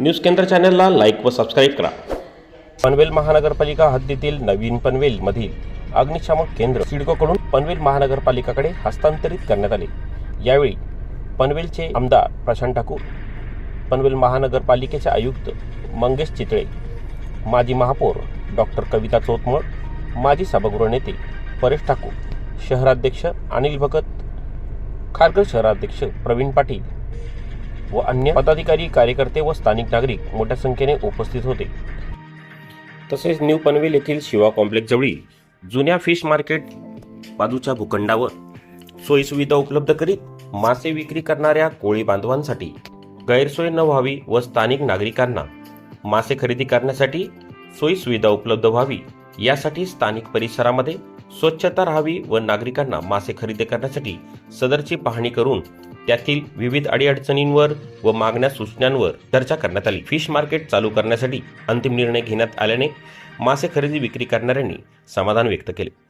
News केंद्र चॅनलला like व सबस्क्राईब करा. पनवेल महानगरपालिका हद्दीतील नवीन पनवेल मधील अग्निशामक केंद्र सिडकोकडून पनवेल महानगरपालिकाकडे हस्तांतरित करण्यात आले. यावेळी पनवेलचे आमदार प्रशांत ठाकूर पनवेल महानगरपालिकेचे आयुक्त मंगेश चितळे माजी महापौर डॉक्टर कविता चोतमळ माजी सभागृह नेते परेश ठाकूर शहराध्यक्ष अनिल भगत खारघर शहराध्यक्ष प्रवीण पाटील व अन्य पदाधिकारी कार्यकर्ते व स्थानिक नागरिक मोठ्या संख्येने उपस्थित होते. तसेच न्यू पनवेल येथील शिवा कॉम्प्लेक्स जवळील जुन्या फिश मार्केट बाजूच्या भूखंडावर सोयीसुविधा उपलब्ध करीत मासे विक्री करणाऱ्या कोळी बांधवांसाठी गैरसोय न व्हावी व स्थानिक नागरिकांना मासे खरेदी करण्यासाठी सोयीसुविधा उपलब्ध व्हावी यासाठी स्थानिक परिसरामध्ये स्वच्छता राहावी व नागरिकांना मासे खरेदी करण्यासाठी सदरची पाहणी करून त्यातील विविध अडीअडचणींवर व मागण्या सूचनांवर चर्चा करण्यात आली. फिश मार्केट चालू करण्यासाठी अंतिम निर्णय घेण्यात आल्याने मासे खरेदी विक्री करणाऱ्यांनी समाधान व्यक्त केले.